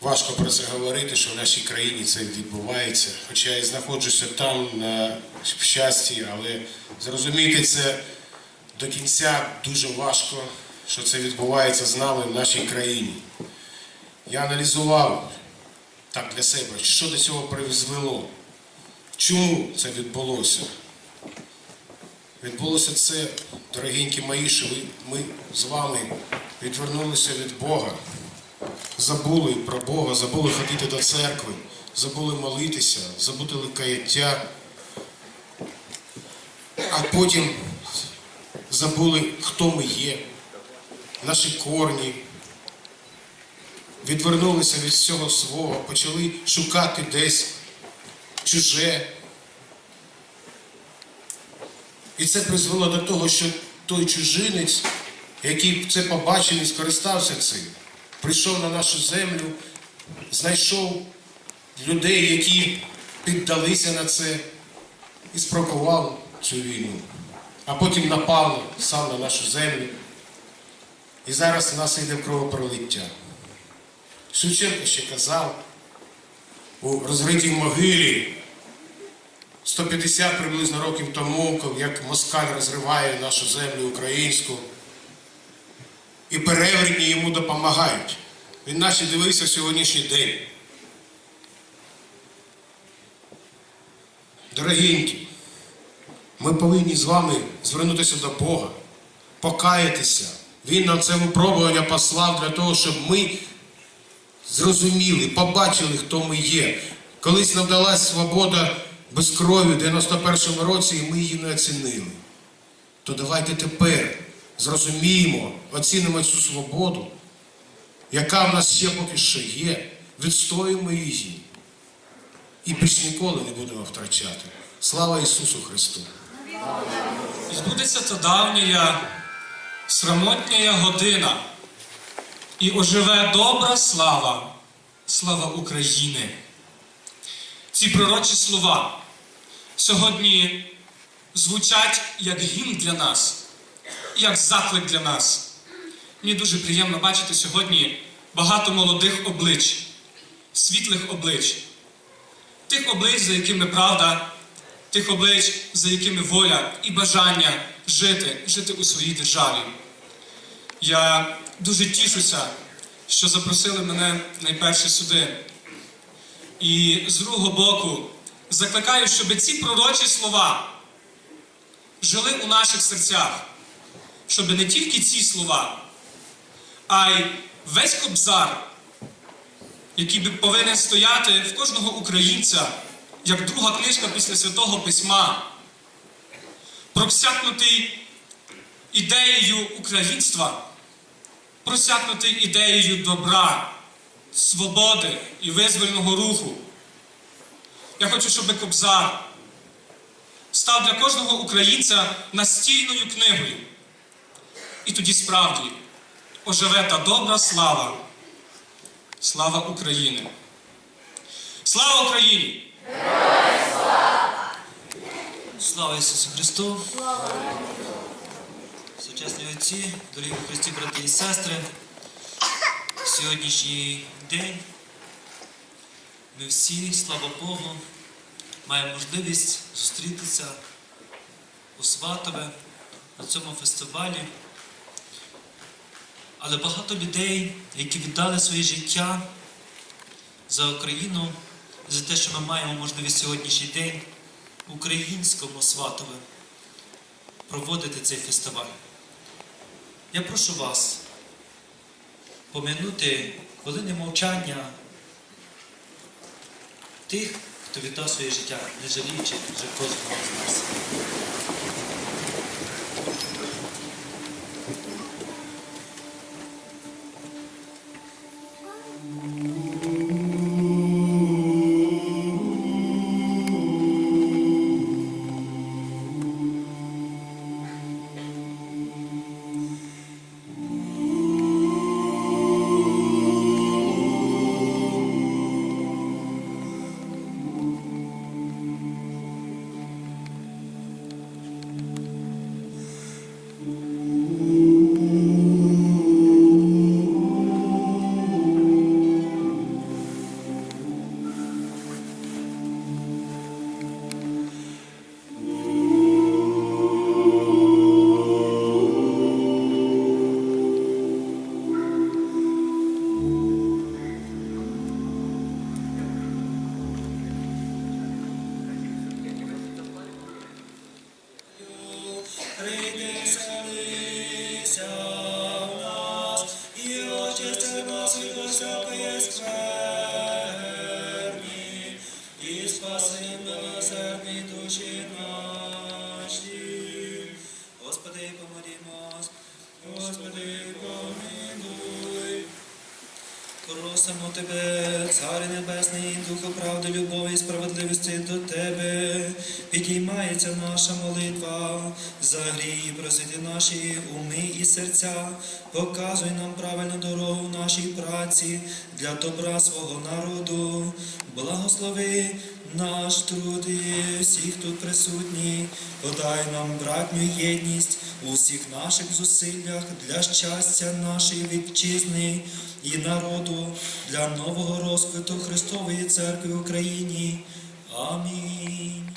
Важко про це говорити, що в нашій країні це відбувається. Хоча я знаходжуся там на щасті, але зрозуміти це до кінця дуже важко, що це відбувається з нами в нашій країні. Я аналізував так для себе, що до цього призвело, чому це відбулося. Відбулося це, дорогенькі мої, що ми з вами відвернулися від Бога, забули про Бога, забули ходити до церкви, забули молитися, забули каяття, а потім забули, хто ми є, наші корні, відвернулися від всього свого, почали шукати десь чуже. І це призвело до того, що той чужинець, який це побачив і скористався цим, прийшов на нашу землю, знайшов людей, які піддалися на це і спровокував цю війну. А потім напав сам на нашу землю. І зараз у нас йде кровопролиття. Шевченко ще казав у розгритій могилі 150 приблизно років тому, як москаль розриває нашу землю українську, і перевертні йому допомагають. Він наче дивився сьогоднішній день. Дорогенькі, ми повинні з вами звернутися до Бога, покаятися. Він нам це випробування послав для того, щоб ми зрозуміли, побачили, хто ми є. Колись нам далась свобода без крові в 91-му році, і ми її не оцінили. То давайте тепер зрозуміємо, оцінимо цю свободу, яка в нас ще поки що є, відстоїмо її. І більш ніколи не будемо втрачати. Слава Ісусу Христу! Збудеться та давня срамотня година, і оживе добра слава, слава України. Ці пророчі слова сьогодні звучать як гімн для нас, як заклик для нас. Мені дуже приємно бачити сьогодні багато молодих облич, світлих облич, тих облич, за якими правда, тих облич, за якими воля і бажання жити, жити у своїй державі. Я дуже тішуся, що запросили мене найперше сюди. І з другого боку закликаю, щоб ці пророчі слова жили у наших серцях, щоб не тільки ці слова, а й весь кобзар, який би повинен стояти в кожного українця, як друга книжка після Святого Письма, просякнутий ідеєю українства, просякнутий ідеєю добра, свободи і визвольного руху. Я хочу, щоб Кобзар став для кожного українця настільною книгою. І тоді справді оживе та добра слава. Слава України! Слава Україні! Слава Ісусу Христу! Сучасні отці, дорогі Христі, брати і сестри, сьогоднішній день ми всі, слава Богу, маємо можливість зустрітися у Сватове на цьому фестивалі. Але багато людей, які віддали своє життя за Україну, за те, що ми маємо можливість сьогоднішній день українському Сватове проводити цей фестиваль. Я прошу вас поминути хвилини мовчання тих, хто віддав своє життя, не жаліючи вже кожного з нас. Господи, помолімо, Господи, помилуй. Просимо Тебе, Царе Небесний, Духу правди, любові і справедливості до Тебе. Підіймається наша молитва, загрій, просити наші уми і серця, показуй нам правильну дорогу нашій праці для добра свого народу. Благослови наш труд і всіх тут присутніх, подай нам братню єдність у всіх наших зусиллях для щастя нашої вітчизни і народу, для нового розквіту Христової церкви в Україні. Амінь.